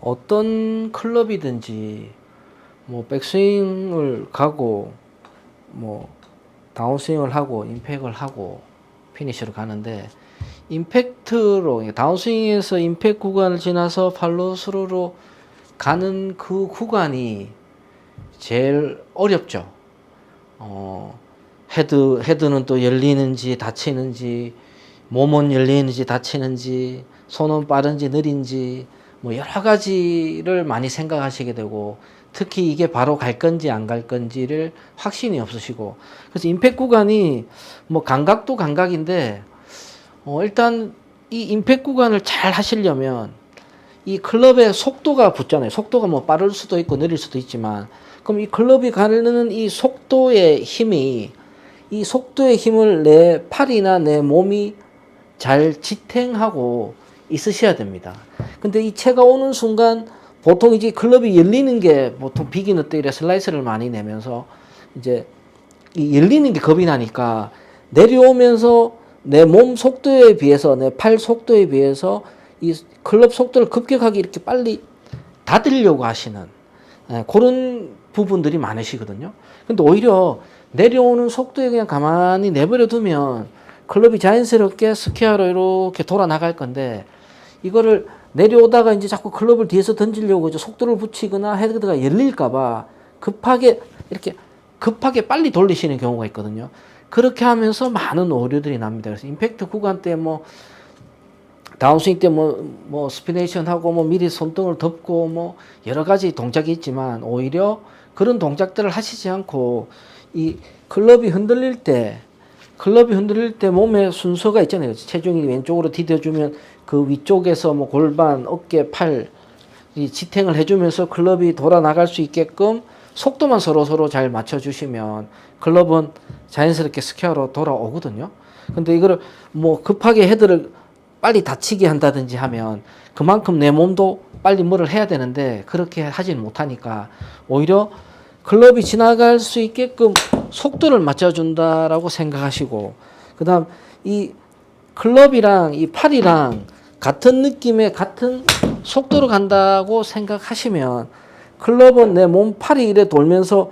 어떤 클럽이든지 뭐 백스윙을 가고 뭐 다운스윙을 하고 임팩을 하고 피니시로 가는데 임팩트로 다운스윙에서 임팩 구간을 지나서 팔로스루로 가는 그 구간이 제일 어렵죠. 어, 헤드 헤드는 또 열리는지 닫히는지 몸은 열리는지 닫히는지 손은 빠른지 느린지 뭐 여러 가지를 많이 생각하시게 되고 특히 이게 바로 갈 건지 안 갈 건지를 확신이 없으시고 그래서 임팩 구간이 뭐 감각도 감각인데 어 일단 이 임팩 구간을 잘 하시려면 이 클럽의 속도가 붙잖아요. 속도가 뭐 빠를 수도 있고 느릴 수도 있지만 그럼 이 클럽이 가르는 이 속도의 힘이 이 속도의 힘을 내 팔이나 내 몸이 잘 지탱하고 있으셔야 됩니다. 근데 이 채가 오는 순간 보통 이제 클럽이 열리는 게 보통 비기너들이 슬라이스를 많이 내면서 이제 이 열리는 게 겁이 나니까 내려오면서 내 몸 속도에 비해서 내 팔 속도에 비해서 이 클럽 속도를 급격하게 이렇게 빨리 닫으려고 하시는 예, 그런 부분들이 많으시거든요. 근데 오히려 내려오는 속도에 그냥 가만히 내버려 두면 클럽이 자연스럽게 스퀘어로 이렇게 돌아 나갈 건데 이거를 내려오다가 이제 자꾸 클럽을 뒤에서 던지려고 이제 속도를 붙이거나 헤드가 열릴까봐 급하게 이렇게 급하게 빨리 돌리시는 경우가 있거든요. 그렇게 하면서 많은 오류들이 납니다. 그래서 임팩트 구간 때 뭐 다운스윙 때 뭐 뭐 스피네이션 하고 뭐 미리 손등을 덮고 뭐 여러 가지 동작이 있지만 오히려 그런 동작들을 하시지 않고 이 클럽이 흔들릴 때 클럽이 흔들릴 때 몸의 순서가 있잖아요. 체중이 왼쪽으로 디뎌주면 그 위쪽에서 뭐 골반, 어깨, 팔, 이 지탱을 해주면서 클럽이 돌아 나갈 수 있게끔 속도만 서로 서로 잘 맞춰주시면 클럽은 자연스럽게 스퀘어로 돌아오거든요. 근데 이거를 뭐 급하게 헤드를 빨리 다치게 한다든지 하면 그만큼 내 몸도 빨리 뭐를 해야 되는데 그렇게 하지는 못하니까 오히려 클럽이 지나갈 수 있게끔 속도를 맞춰준다라고 생각하시고 그다음 이 클럽이랑 이 팔이랑 같은 느낌의 같은 속도로 간다고 생각하시면 클럽은 내 몸 팔이 이래 돌면서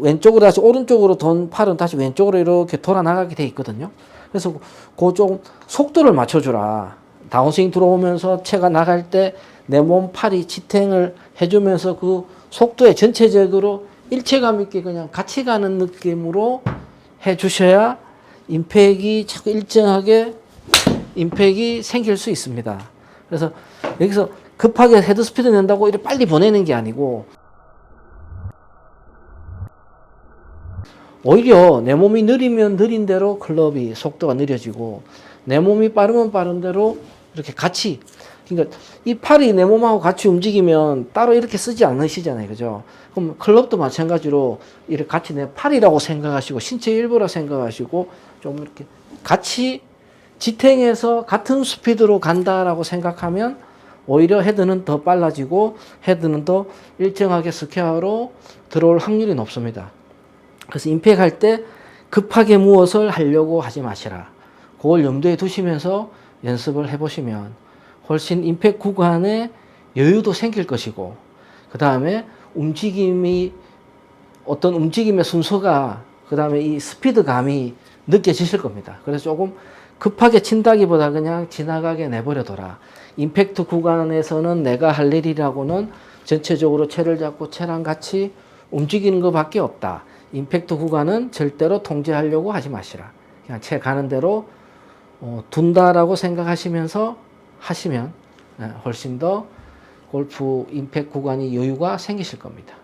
왼쪽으로 다시 오른쪽으로 돈 팔은 다시 왼쪽으로 이렇게 돌아 나가게 돼 있거든요. 그래서 그좀 속도를 맞춰주라. 다운스윙 들어오면서 채가 나갈 때 내 몸 팔이 지탱을 해주면서 그 속도에 전체적으로 일체감 있게 그냥 같이 가는 느낌으로 해 주셔야 임팩이 자꾸 일정하게 임팩이 생길 수 있습니다. 그래서 여기서 급하게 헤드 스피드 낸다고 이렇게 빨리 보내는 게 아니고 오히려 내 몸이 느리면 느린 대로 클럽이 속도가 느려지고 내 몸이 빠르면 빠른 대로 이렇게 같이 그러니까 이 팔이 내 몸하고 같이 움직이면 따로 이렇게 쓰지 않으시잖아요. 그죠? 그럼 클럽도 마찬가지로 이렇게 같이 내 팔이라고 생각하시고 신체 일부라 생각하시고 좀 이렇게 같이 지탱해서 같은 스피드로 간다라고 생각하면 오히려 헤드는 더 빨라지고 헤드는 더 일정하게 스퀘어로 들어올 확률이 높습니다. 그래서 임팩 할 때 급하게 무엇을 하려고 하지 마시라. 그걸 염두에 두시면서 연습을 해보시면 훨씬 임팩 구간에 여유도 생길 것이고, 그 다음에 움직임이, 어떤 움직임의 순서가, 그 다음에 이 스피드감이 느껴지실 겁니다. 그래서 조금 급하게 친다기보다 그냥 지나가게 내버려둬라. 임팩트 구간에서는 내가 할 일이라고는 전체적으로 채를 잡고 채랑 같이 움직이는 것밖에 없다. 임팩트 구간은 절대로 통제하려고 하지 마시라. 그냥 채 가는 대로 어, 둔다라고 생각하시면서 하시면 예, 훨씬 더 골프 임팩트 구간이 여유가 생기실 겁니다.